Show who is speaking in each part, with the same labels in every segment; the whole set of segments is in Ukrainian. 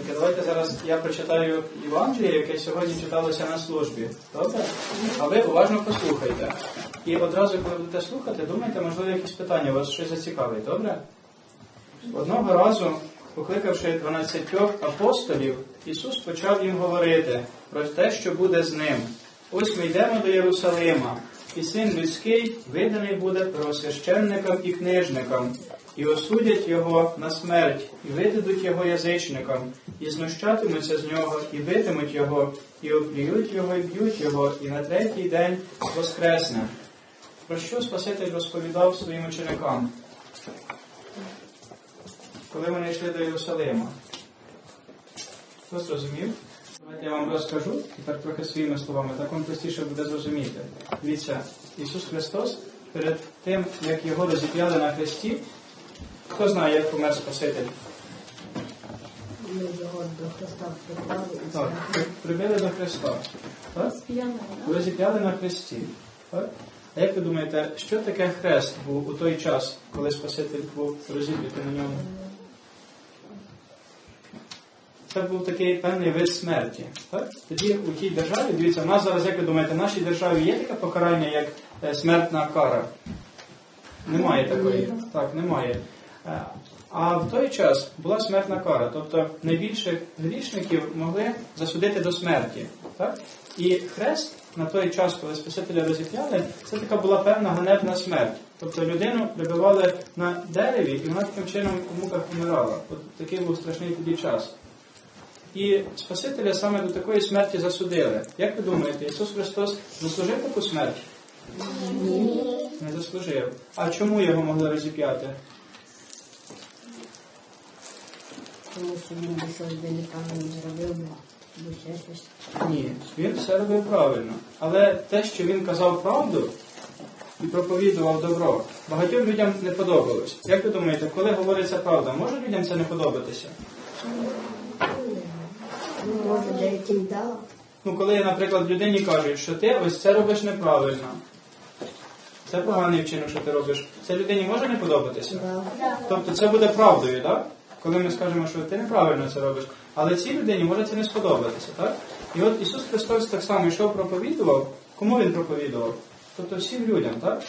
Speaker 1: дітки, давайте зараз я прочитаю Євангеліє, яке сьогодні читалося на службі. Добре? А ви уважно послухайте. І одразу, коли будете слухати, думайте, можливо, якісь питання вас щось зацікавить, добре? Одного разу, покликавши 12 апостолів, Ісус почав їм говорити про те, що буде з ним. Ось ми йдемо до Єрусалима, і син людський виданий буде первосвященникам і книжникам, і осудять його на смерть, і видадуть його язичникам, і знущатимуться з нього, і битимуть його, і оплюють його, і б'ють його, і на третій день воскресне. Про що Спаситель розповідав своїм ученикам? Коли вони йшли до Єрусалима. Хто зрозумів? Давайте я вам розкажу, тепер трохи своїми словами, так вам простіше буде зрозуміти. Дивіться, Ісус Христос перед тим, як його розіп'яли на хресті, хто знає, як помер Спаситель?
Speaker 2: Ми до Христа приклали
Speaker 1: Так, прибили до Христа. Так? Розіп'яли на хресті. А як ви думаєте, що таке хрест був у той час, коли Спаситель був розіп'ятий на ньому? Це був такий певний вид смерті. Тоді у тій державі, дивіться, в нас зараз, як ви думаєте, в нашій державі є таке покарання, як е, смертна кара? Немає такої. Так, немає. А в той час була смертна кара, тобто найбільших грішників могли засудити до смерті. Так? І хрест на той час, коли Спасителя розіп'яли, це така була певна ганебна смерть. Тобто людину прибивали на дереві, і вона таким чином у муках помирала. От такий був страшний тоді час. І Спасителя саме до такої смерті засудили. Як ви думаєте, Ісус Христос заслужив таку смерть? Не заслужив. А чому його могли розіп'яти?
Speaker 2: Тому що він би щось би неправильно зробив, бо ще щось.
Speaker 1: Ні, він все робив правильно. Але те, що він казав правду і проповідував добро, багатьом людям не подобалось. Як ви думаєте, коли говориться правда, може людям це не подобатися?
Speaker 2: Ну.
Speaker 1: Ну, коли, наприклад, людині кажуть, що ти ось це робиш неправильно. Це поганий вчинок, що ти робиш. Це людині може не подобатися? Тобто це буде правдою, так? Коли ми скажемо, що ти неправильно це робиш. Але цій людині може це не сподобатися, так? І от Ісус Христос так само йшов проповідував. Кому він проповідував? Тобто всім людям, так?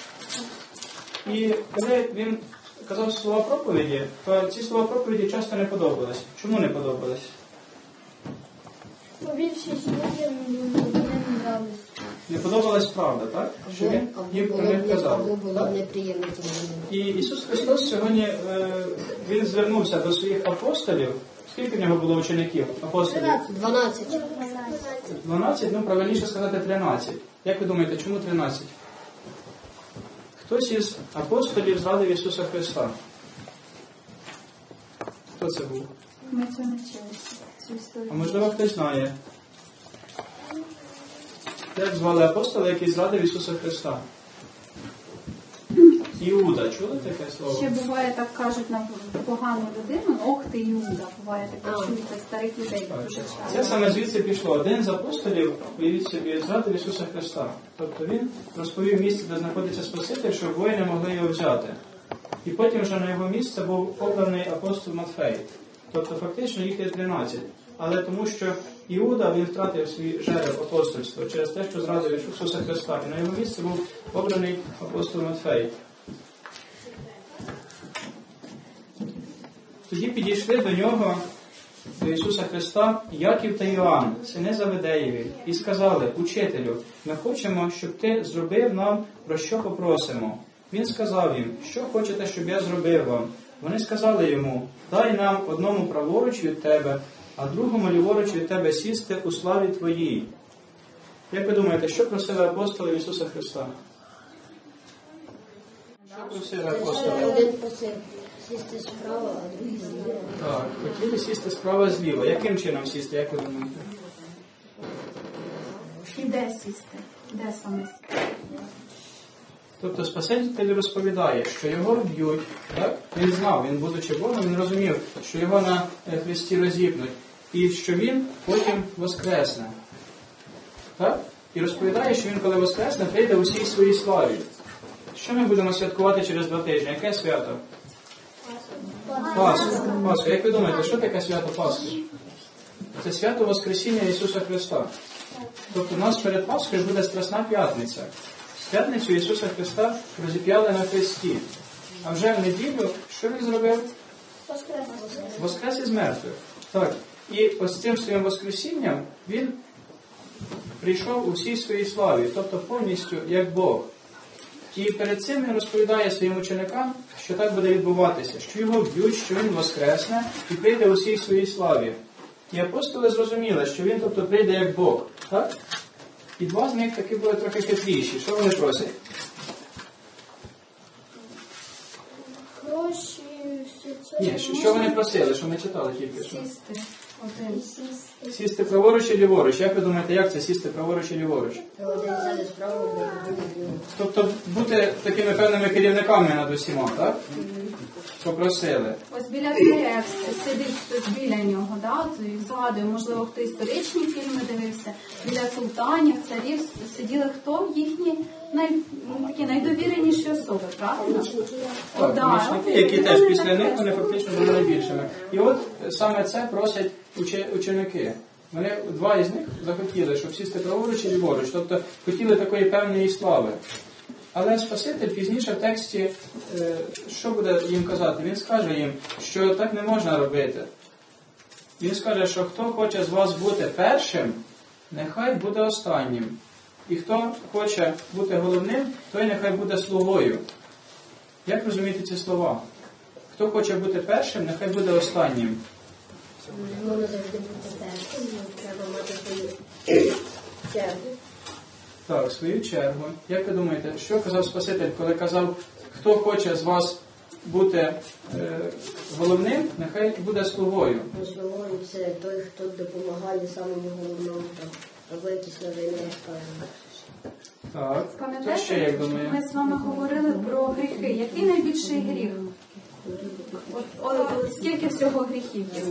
Speaker 1: І коли він казав слова проповіді, то ці слова проповіді часто не подобались. Чому не подобались?
Speaker 3: Бо більшість людям не нравиться.
Speaker 1: Не подобалась правда, так? Що він їм про них казав. І Ісус Христос сьогодні е, він звернувся до своїх апостолів. Скільки в нього було учеників? Апостолів?
Speaker 2: 12.
Speaker 1: 12, ну правильніше сказати 13. Як ви думаєте, чому 13? Хтось із апостолів зрадив Ісуса Христа. Хто це був?
Speaker 3: Ми це навчилися. Цю.
Speaker 1: А можливо хтось знає. Як звали апостола, який зрадив Ісуса Христа? Іуда, чули таке слово?
Speaker 3: Ще буває так кажуть на погану людину, ох ти Юда, буває таке чуєте старих людей дуже
Speaker 1: Це саме звідси пішло. Один з апостолів, уявіть собі, зрадив Ісуса Христа. Тобто він розповів місце, де знаходиться Спаситель, щоб воїни могли його взяти. І потім вже на його місце був обраний апостол Матфей. Тобто фактично їх є 13. Але тому, що Іуда він втратив свій жереб апостольства через те, що зрадив Ісуса Христа. І на його місце був обраний апостол Матфей. Тоді підійшли до нього, до Ісуса Христа, Яків та Йоанн, сини Заведеєві, і сказали, Учителю, ми хочемо, щоб ти зробив нам, про що попросимо. Він сказав їм, що хочете, щоб я зробив вам. Вони сказали йому, дай нам одному праворуч від тебе, а другому ліворуч від тебе сісти у славі твоїй. Як ви думаєте, що просили апостоли Ісуса Христа? Що просили апостоли?
Speaker 2: Сісти справа, а другий зліва.
Speaker 1: Так, хотіли сісти справа зліва. Яким чином сісти, як ви думаєте?
Speaker 3: І де сісти? Де саме сісти?
Speaker 1: Тобто Спаситель розповідає, що його б'ють, так? Він знав, він, будучи Богом, він розумів, що його на е, хресті розіпнуть, і що він потім воскресне. Так? І розповідає, що він, коли воскресне, прийде у всій своїй славі. Що ми будемо святкувати через два тижні? Яке свято? Пасха. Пасха. Як ви думаєте, що таке свято Пасхи? Це свято Воскресіння Ісуса Христа. Тобто у нас перед Пасхою буде Страсна П'ятниця. П'ятницю Ісуса Христа розіп'яли на хресті. А вже в неділю що він зробив? Воскрес із мертвих. Так. І ось цим своїм Воскресінням він прийшов у всій своїй славі, тобто повністю як Бог. І перед цим він розповідає своїм ученикам, що так буде відбуватися, що його б'ють, що він воскресне і прийде у всій своїй славі. І апостоли зрозуміли, що він тобто прийде як Бог. Так? І два з них таки були трохи хитріші. Що вони просять? Ні, що, що вони просили, що ми читали тільки що?
Speaker 2: Один.
Speaker 1: Сісти праворуч і ліворуч. Як ви думаєте, як це сісти праворуч і ліворуч? Тобто бути такими певними керівниками над усіма, так? Попросили.
Speaker 3: Ось біля царя сидить хтось біля нього, да? згадую, можливо, хто історичні фільми дивився. Біля султанів, царів сиділи хто їхні най... ну, такі найдовіреніші особи, правильно?
Speaker 1: Так, помічники, які теж після них вони фактично були найбільшими. І от саме це просять ученики. Вони два із них захотіли, щоб сісти праворуч і ліворуч, тобто хотіли такої певної слави. Але Спаситель пізніше в тексті, е, що буде їм казати? Він скаже їм, що так не можна робити. Він скаже, що хто хоче з вас бути першим, нехай буде останнім. І хто хоче бути головним, той нехай буде слугою. Як розуміти ці слова? Хто хоче бути першим, нехай буде останнім.
Speaker 2: Можна завжди бути першим, треба мати свою чергу.
Speaker 1: Так, свою чергу. Як ви думаєте, що казав Спаситель, коли казав, хто хоче з вас бути е, головним, нехай буде слугою.
Speaker 2: Основою це той, хто допомагає самому головному там, або якісь новини.
Speaker 1: Так. Хто ще як
Speaker 3: Пам'ятаєте,
Speaker 1: думає?
Speaker 3: ми з вами говорили про гріхи. Який найбільший гріх? От, от, от скільки всього гріхів є?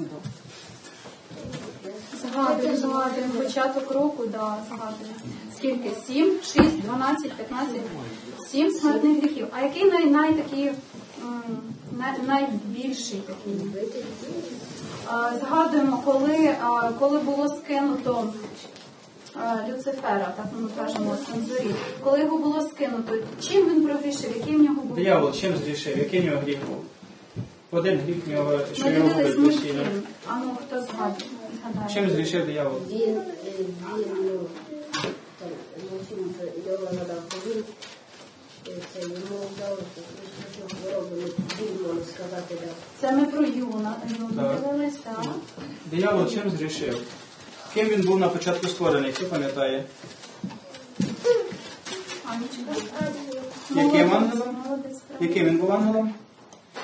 Speaker 3: Згадуємо, згадуємо. Початок року, да, згадуємо. Скільки? Сім, шість, дванадцять, п'ятнадцять. Сім смертних гріхів. А який най, най такий, най, найбільший такий? Згадуємо, коли, коли було скинуто Люцифера, так ми кажемо, цензурі, коли його було скинуто, чим він прогрішив, який в нього був?
Speaker 1: Диявол чим зрішив? Який в нього гріх був? Один гріх в нього, що його губить постійно.
Speaker 3: Ну хто згадує?
Speaker 1: Чим зрішив диявол?
Speaker 2: Він, е, він, ну, ну, його надав, він, е, це йому дав хворобу, ну, він, можна сказати, дав.
Speaker 3: Це ми про Юна. Дивились, так?
Speaker 1: Диявол чим зрішив? Ким він був на початку створений? Хто пам'ятає? Яким ангелом? Яким він був ангелом?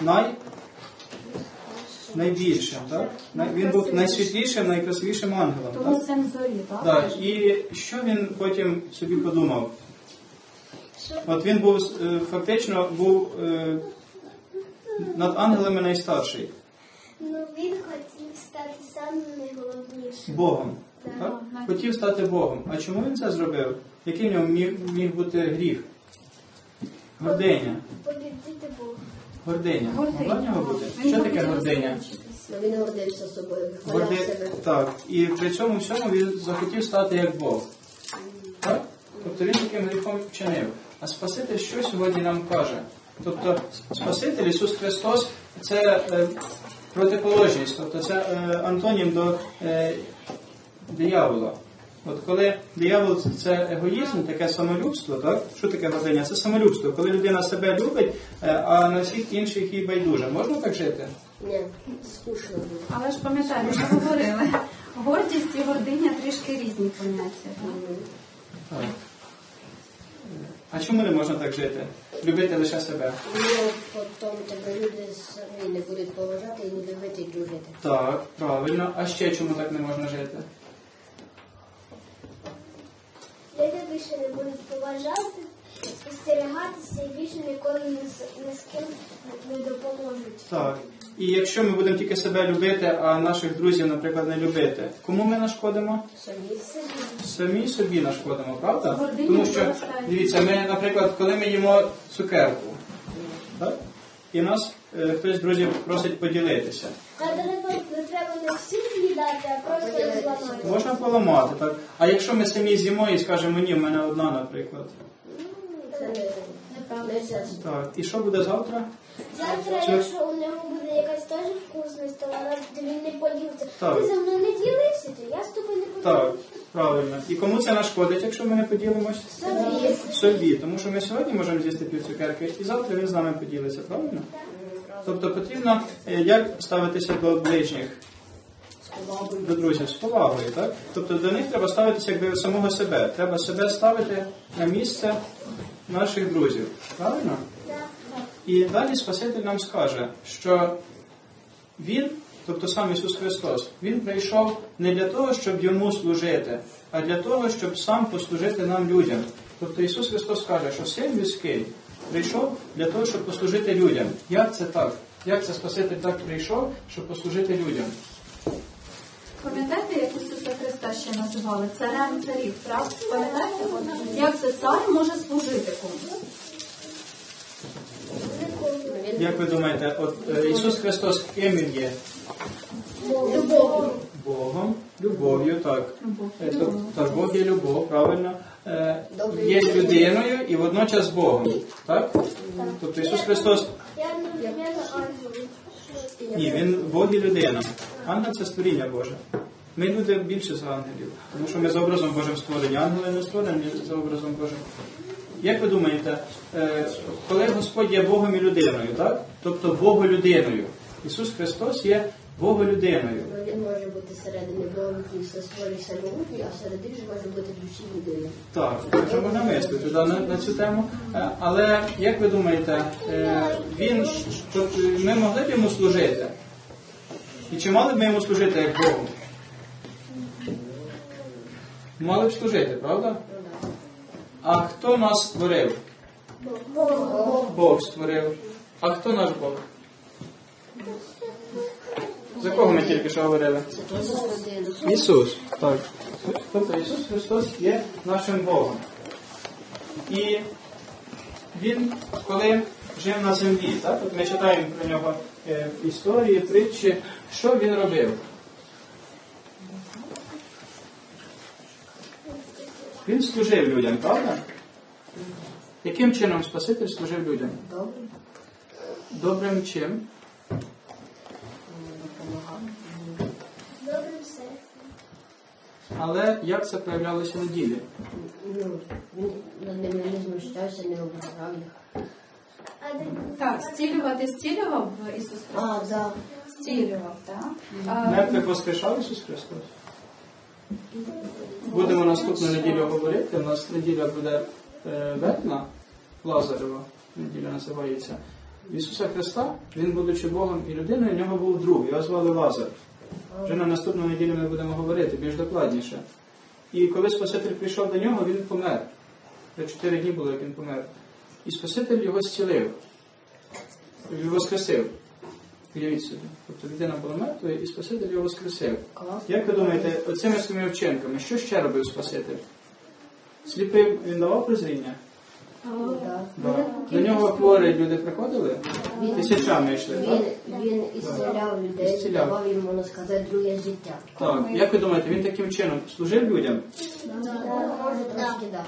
Speaker 1: Най? Найбільшим, так? Він був найсвітлішим, найкрасивішим ангелом,
Speaker 3: Тому
Speaker 1: так?
Speaker 3: цензурі, так?
Speaker 1: Так, і що він потім собі подумав? От він був е, фактично був е, над ангелами найстарший,
Speaker 4: Ну, він хотів стати самим найголовнішим.
Speaker 1: Богом.
Speaker 4: Так.
Speaker 1: Так? Хотів стати Богом. А чому він це зробив? Який в ньому міг, міг бути гріх? Гординя.
Speaker 4: Побідити Бога.
Speaker 1: Гординя.
Speaker 3: Гординя.
Speaker 1: Бути? Що таке гординя?
Speaker 2: він гордився собою,
Speaker 1: Горди... Так. І при цьому всьому він захотів стати як Бог. Так? Тобто він таким гріхом вчинив. А Спаситель що сьогодні нам каже? Тобто Спаситель Ісус Христос це е, протиположність, тобто це е, антонім до е, диявола. От коли диявол це егоїзм, таке самолюбство, так? Що таке гординя? Це самолюбство. Коли людина себе любить, е, а на всіх інших їй байдуже. Можна так жити?
Speaker 2: Ні, скучно.
Speaker 3: Але ж пам'ятаєте, ми говорили, гордість і гординя трішки різні поняття. так?
Speaker 1: Так. А чому не можна так жити? Любити лише себе.
Speaker 2: Ну, потім тебе люди самі не будуть поважати і не любити і дружити.
Speaker 1: Так, правильно. А ще чому так не можна жити?
Speaker 4: Люди більше не будуть поважати, спостерігатися і більше ніколи ні з, ні з ким не допоможуть.
Speaker 1: Так. І якщо ми будемо тільки себе любити, а наших друзів, наприклад, не любити, кому ми нашкодимо?
Speaker 2: Самі собі
Speaker 1: Самі собі нашкодимо, правда?
Speaker 3: Гординя
Speaker 1: Тому що, дивіться, ми, наприклад, коли ми їмо цукерку, так? і нас е, хтось з друзів просить поділитися.
Speaker 4: Не треба не всім віддати, а просто зламати.
Speaker 1: Можна поламати, так? А якщо ми самі з'їмо і скажемо, ні, в мене одна, наприклад.
Speaker 2: Це.
Speaker 1: Так, і що буде завтра?
Speaker 4: Завтра,
Speaker 1: Чи-
Speaker 4: якщо у нього буде якась теж вкусність, то вона він не поділиться.
Speaker 1: Так.
Speaker 4: Ти за мною не ділився, то я з тобою не
Speaker 1: Так,
Speaker 4: поділюся.
Speaker 1: правильно. І кому це нашкодить, якщо ми не поділимось?
Speaker 4: Собі.
Speaker 1: Собі, тому що ми сьогодні можемо з'їсти пів цукерки, і завтра він з нами поділиться, правильно? Тобто потрібно е, як ставитися до ближніх, до друзів з повагою, так? Тобто до них треба ставитися як до самого себе. Треба себе ставити на місце наших друзів. Правильно? І далі Спаситель нам скаже, що Він, тобто сам Ісус Христос, Він прийшов не для того, щоб йому служити, а для того, щоб сам послужити нам людям. Тобто Ісус Христос каже, що син людський прийшов для того, щоб послужити людям. Як це так? Як це Спаситель так прийшов, щоб послужити людям?
Speaker 3: Пам'ятаєте, як Ісуса Христа ще називали? Царем царів, правда? Пам'ятаєте? Як це цар може служити комусь?
Speaker 1: Як ви думаєте, от е, Ісус Христос ким він є?
Speaker 4: Любов.
Speaker 1: Богом, любов'ю, так.
Speaker 3: Любов.
Speaker 1: Е, то- Так, Бог є любов, правильно. Е, Є людиною і водночас Богом. Так? Тобто Ісус Христос, ні, Він Бог і людина. Ангел це створіння Боже. Ми люди більше за ангелів, тому що ми за образом Божим створені. Ангели не створені за образом Божим. Як ви думаєте, е, коли Господь є Богом і людиною, так? Тобто Боголюдиною. Ісус Христос є Боголюдиною.
Speaker 2: Ну, Він може бути середини Богом, який все створює самогутній, а всередині ж може бути душі людини.
Speaker 1: Так, вже можна мислити да, на, на цю тему. Е, Але як ви думаєте, е, він ж- що- ми могли б йому служити? І чи мали б ми йому служити як Богу? Мали б служити, правда? А хто нас створив? Бог створив. А хто наш Бог? За кого ми тільки що говорили? Ісус. Так. Тобто Ісус Христос є нашим Богом. І Він, коли жив на землі, так? От ми читаємо про нього е, історії, притчі, що він робив? Він служив людям, правда? Яким чином Спаситель служив людям?
Speaker 2: Добре,
Speaker 1: Добрим чим? Але як це проявлялося на ділі?
Speaker 2: Ну, він не знущався, не ображав їх.
Speaker 3: Так, зцілювати зцілював Ісус Христос?
Speaker 2: А, да.
Speaker 3: Зцілював, так? А,
Speaker 1: Мертвих воскрешав Ісус Христос? Будемо наступну неділю говорити. У нас неділя буде е, вербна, Лазарева, неділя називається. Ісуса Христа, Він, будучи Богом і людиною, у нього був друг, його звали Лазар. Вже на наступну неділю ми будемо говорити більш докладніше. І коли Спаситель прийшов до нього, він помер. Вже чотири дні було, як він помер. І Спаситель його зцілив, воскресив. Уявіть собі. Тобто людина була мертвою, і Спаситель його воскресив. Як ви думаєте, оцими своїми вчинками, що ще робив Спаситель? Сліпим він давав прозріння?
Speaker 2: Да.
Speaker 1: Да. До нього хворі люди приходили? Тисячами йшли, так?
Speaker 2: Він, він ісціляв людей,
Speaker 1: Ісціляв.
Speaker 2: давав їм, можна сказати, друге життя.
Speaker 1: Так. Як ви думаєте, він таким чином служив людям?
Speaker 2: Може, трошки, да.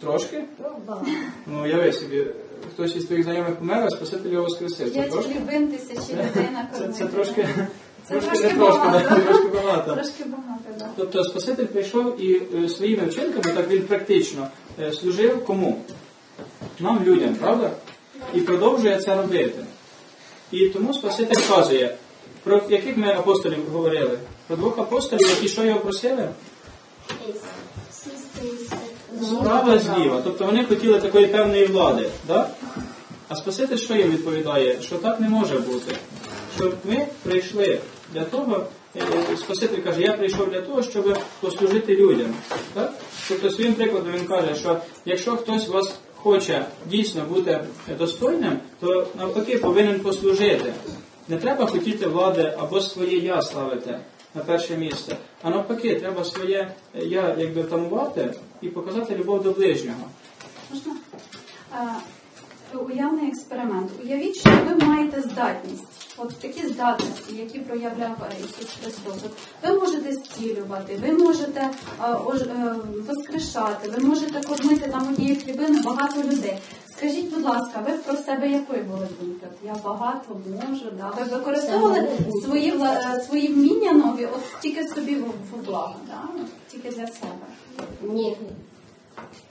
Speaker 1: Трошки?
Speaker 2: Ну, багато.
Speaker 1: Ну, уяви собі, хтось із твоїх знайомих помер, а Спаситель його воскресив. Це трошки?
Speaker 3: хлібин тисячі людей
Speaker 1: Це, це трошки,
Speaker 3: Це
Speaker 1: трошки
Speaker 3: трошки
Speaker 1: не трошки,
Speaker 3: багато.
Speaker 1: да, трошки багато.
Speaker 3: Трошки багато, так.
Speaker 1: Тобто Спаситель прийшов і е, своїми вчинками, так він практично служив кому? Нам, людям, правда? І продовжує це робити. І тому Спаситель вказує, про яких ми апостолів говорили? Про двох апостолів, які що його просили? Справа зліва. Тобто вони хотіли такої певної влади. Да? А Спаситель що їм відповідає? Що так не може бути. Що ми прийшли для того, е, Спаситель каже, я прийшов для того, щоб послужити людям. Так? Тобто своїм прикладом він каже, що якщо хтось вас хоче дійсно бути достойним, то навпаки повинен послужити. Не треба хотіти влади або своє я ставити на перше місце, а навпаки, треба своє я якби тамувати і показати любов до ближнього.
Speaker 3: Можна? Уявний експеримент. Уявіть, що ви маєте здатність, от такі здатності, які проявляв Ісус Христос. От Ви можете зцілювати, ви можете е, ож- е, воскрешати, ви можете кормити там однією хлібини багато людей. Скажіть, будь ласка, ви про себе якої були думки? Я багато можу, да? ви використовували свої, е, свої вміння нові, от тільки собі в, в благо, да? Тільки для себе.
Speaker 2: Ні.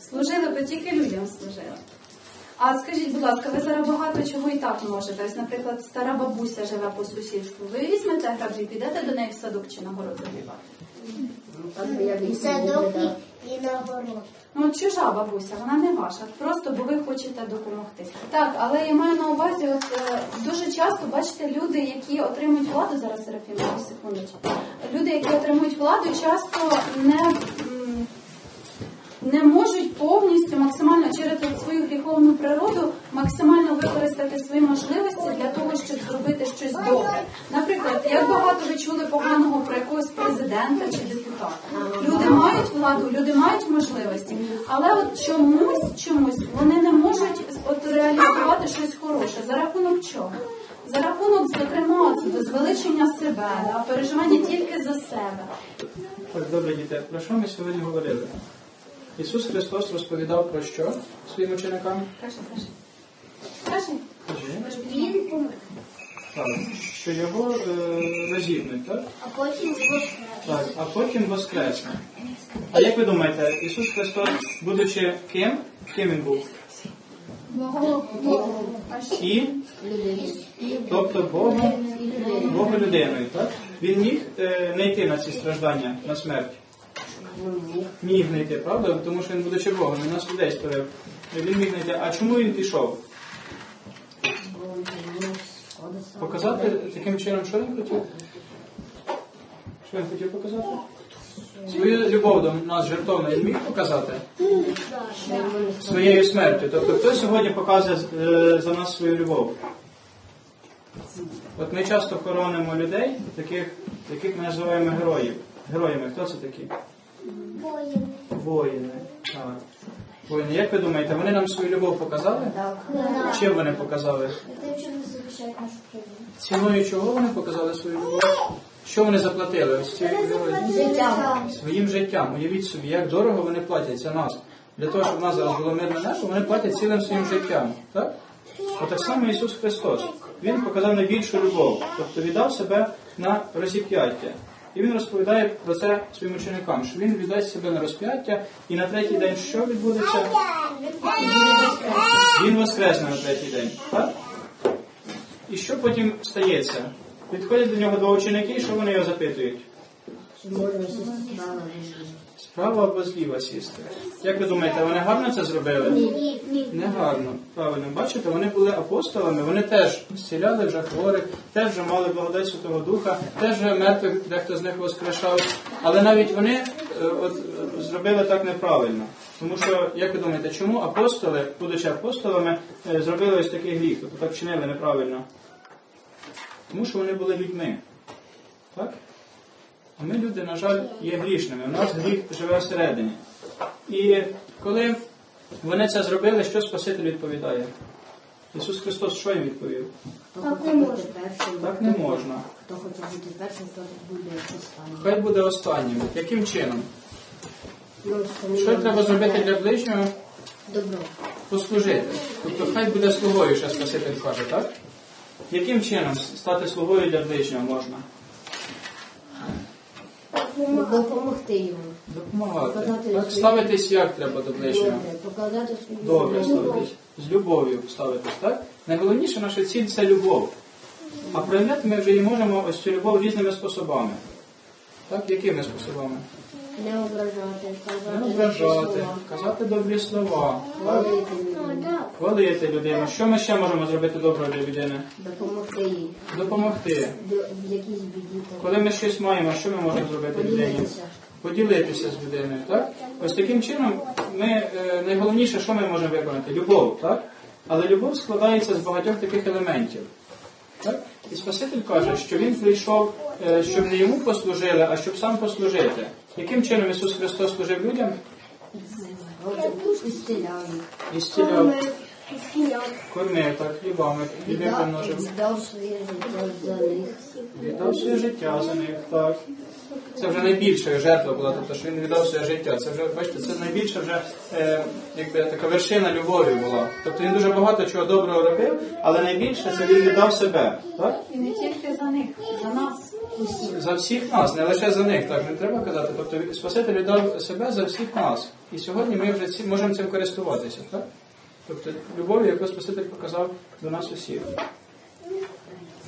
Speaker 3: Служили, бо тільки людям служили. А скажіть, будь ласка, ви зараз багато чого і так можете. Ось, наприклад, стара бабуся живе по сусідству. Ви візьмете граблі, підете до неї в садок чи на город забівати?
Speaker 4: І садок, і, і наоборот.
Speaker 3: Ну, чужа бабуся, вона не ваша, просто бо ви хочете допомогти. Так, але я маю на увазі, от е, дуже часто бачите люди, які отримують владу зараз Серафіма, одну секундочку. Люди, які отримують владу, часто не. Не можуть повністю максимально через свою гріховну природу максимально використати свої можливості для того, щоб зробити щось добре. Наприклад, як багато ви чули поганого про якогось президента чи депутата. Люди мають владу, люди мають можливості, але от чомусь, чомусь вони не можуть от реалізувати щось хороше. За рахунок чого? За рахунок, зокрема, от звеличення себе, да, переживання тільки за себе.
Speaker 1: Добре, діти, про що ми сьогодні говорили? Ісус Христос розповідав про що своїм ученикам?
Speaker 4: Він помер,
Speaker 1: Так, що його е, розіпнуть, так?
Speaker 4: а потім воскрес.
Speaker 1: Так, а потім воскресне. А як ви думаєте, Ісус Христос, будучи ким? Ким він був? І, тобто Богом, Богом людиною, так? Він міг е, не йти на ці страждання, на смерть. Міг не йти, правда? Тому що він, будучи Богом, він нас людей створив. Він міг не йти. А чому він пішов? Показати таким чином, що він хотів? Що він хотів показати? Свою любов до нас жертовно він міг показати своєю смертю. Тобто хто сьогодні показує е, за нас свою любов? От ми часто хоронимо людей, таких, яких ми називаємо героїв. Героями. Хто це такі?
Speaker 4: Воїн.
Speaker 1: Воїни. Так. Воїни. Як ви думаєте, вони нам свою любов показали? Чим вони показали?
Speaker 4: Тим, що не захищають нашу країну.
Speaker 1: Ціною чого вони показали свою любов? Що вони заплатили? Ось ці?
Speaker 4: Життям.
Speaker 1: своїм життям. Уявіть собі, як дорого вони платять за нас. Для того, щоб в нас зараз було мирне небо, вони платять цілим своїм життям. Так? Отак само Ісус Христос. Він показав найбільшу любов, тобто віддав себе на розіп'яття. І він розповідає про це своїм ученикам, що він віддасть себе на розп'яття, і на третій день що відбудеться? Він воскресне на третій день. Так? І що потім стається? Підходять до нього два ученики, і що вони його запитують?
Speaker 2: Справа
Speaker 1: або зліва сісти. Як ви думаєте, вони гарно це зробили?
Speaker 4: Ні, ні.
Speaker 1: Не гарно. Правильно. Бачите, вони були апостолами, вони теж зціляли вже хворих, теж вже мали благодать Святого Духа, теж вже мертвих дехто з них воскрешав. Але навіть вони е, от, е, зробили так неправильно. Тому що, як ви думаєте, чому апостоли, будучи апостолами, е, зробили ось такий гріх, тобто так чинили неправильно? Тому що вони були людьми. Так? А ми, люди, на жаль, є грішними. У нас гріх живе всередині. І коли вони це зробили, що Спаситель відповідає? Ісус Христос що їм відповів?
Speaker 2: Хто
Speaker 4: Так не можна.
Speaker 2: першим?
Speaker 1: Так не можна.
Speaker 2: Хто хоче бути першим, то буде останнім.
Speaker 1: Хай буде останнім. Яким чином?
Speaker 2: Ну,
Speaker 1: Що треба зробити для ближнього?
Speaker 2: Добро.
Speaker 1: Послужити. Тобто хай буде слугою, що Спаситель каже, так? Яким чином стати слугою для ближнього можна?
Speaker 2: Допомогти йому.
Speaker 1: Допомагати.
Speaker 2: Показати
Speaker 1: Так,
Speaker 2: свої-
Speaker 1: ставитись як треба до ближнього?
Speaker 2: Добре. Показати свою
Speaker 1: Добре
Speaker 2: любов.
Speaker 1: ставитись. З любов'ю ставитись, так? Найголовніше наша ціль це любов. А проявляти ми вже і можемо ось цю любов різними способами. Так, якими способами?
Speaker 2: Не ображати, казати
Speaker 1: Не ображати, казати добрі слова?
Speaker 2: Хвалити людину.
Speaker 1: хвалити людину. Що ми ще можемо зробити доброго для людини?
Speaker 2: Допомогти їй.
Speaker 1: Допомогти.
Speaker 2: Якійсь біді.
Speaker 1: Коли ми щось маємо, що ми можемо зробити людині?
Speaker 2: Поділитися.
Speaker 1: З людиною, так? Ось таким чином ми е, найголовніше, що ми можемо виконати? Любов, так? Але любов складається з багатьох таких елементів. Так? І Спаситель каже, що він прийшов, щоб не йому послужили, а щоб сам послужити. Яким чином Ісус Христос служив людям?
Speaker 2: Ісціляв.
Speaker 1: Кормив так, хлібами, хліби помножив.
Speaker 2: Віддав своє життя за них.
Speaker 1: Віддав своє життя за них, так. Це вже найбільша жертва була, тобто що він віддав своє життя. Це вже, бачите, це найбільша вже е, якби така вершина любові була. Тобто він дуже багато чого доброго робив, але найбільше це він віддав себе. Так?
Speaker 3: І не тільки за них, за нас.
Speaker 1: За всіх нас, не лише за них, так не треба казати. Тобто Спаситель віддав себе за всіх нас. І сьогодні ми вже ці, можемо цим користуватися. Так? Тобто любов'ю, яку Спаситель показав до нас усіх.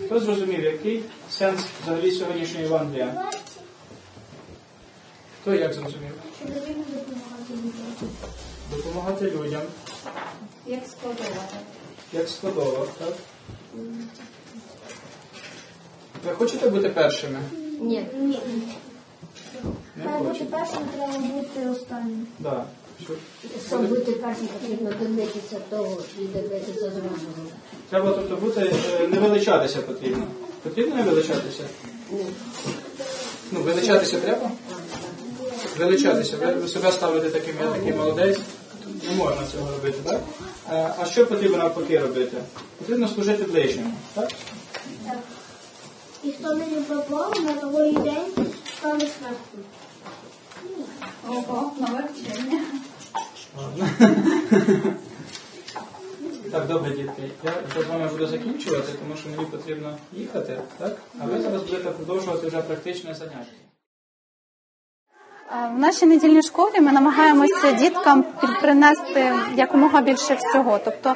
Speaker 1: Хто зрозумів, який сенс взагалі сьогоднішньої Євангелія? Хто як зрозумів?
Speaker 4: Допомагати людям.
Speaker 3: Як складувати.
Speaker 1: як складова, так? Ви хочете бути першими?
Speaker 2: Ні.
Speaker 4: Ні.
Speaker 1: Не
Speaker 4: Треба бути
Speaker 1: хочете.
Speaker 4: першим, треба бути останнім.
Speaker 1: Да. Що?
Speaker 2: Щоб бути першим, потрібно дивитися того і дивитися зразу.
Speaker 1: Треба тобто бути, е, не величатися потрібно. Потрібно не величатися?
Speaker 2: Ні.
Speaker 1: Ну, величатися треба? Величатися. Ви ви себе ставите таким, я такий молодець. Не можна цього робити, так? Е, А що потрібно навпаки робити? Потрібно служити ближньому, так?
Speaker 4: І хто не пропав на другий день, стане смертним.
Speaker 3: Ого, нове вчення.
Speaker 1: Так, добре, дітки. Я з вами буду закінчувати, тому що мені потрібно їхати, так? А ви зараз будете продовжувати вже практичне заняття.
Speaker 3: В нашій недільній школі ми намагаємося діткам принести якомога більше всього. Тобто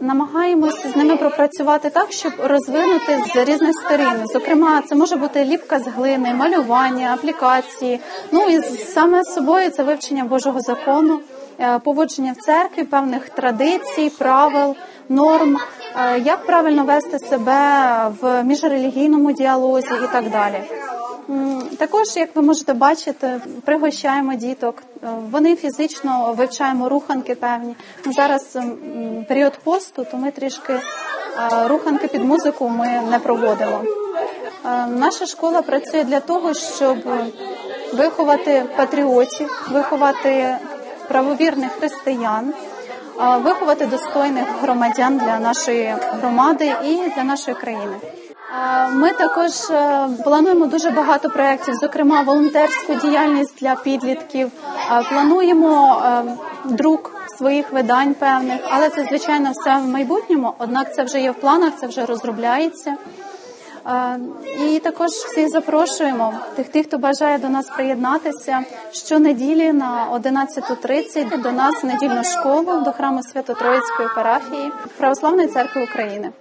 Speaker 3: намагаємося з ними пропрацювати так, щоб розвинути з різних сторін. Зокрема, це може бути ліпка з глини, малювання, аплікації. Ну і саме з собою це вивчення Божого закону, е, поводження в церкві, певних традицій, правил, норм, е, як правильно вести себе в міжрелігійному діалозі і так далі. Також, як ви можете бачити, пригощаємо діток. Е, Вони фізично вивчаємо руханки певні. Ну, Зараз період посту, то ми трішки е, руханки під музику ми не проводимо. Е, Наша школа працює для того, щоб виховати патріотів, виховати правовірних християн, виховати достойних громадян для нашої громади і для нашої країни. Ми також е, плануємо дуже багато проєктів, зокрема волонтерську діяльність для підлітків. Плануємо е, друк своїх видань певних, але це звичайно все в майбутньому. Однак це вже є в планах, це вже розробляється. І також всіх запрошуємо тих, тих, хто бажає до нас приєднатися щонеділі на 11.30 до нас в недільну школу до храму Свято-Троїцької парафії Православної церкви України.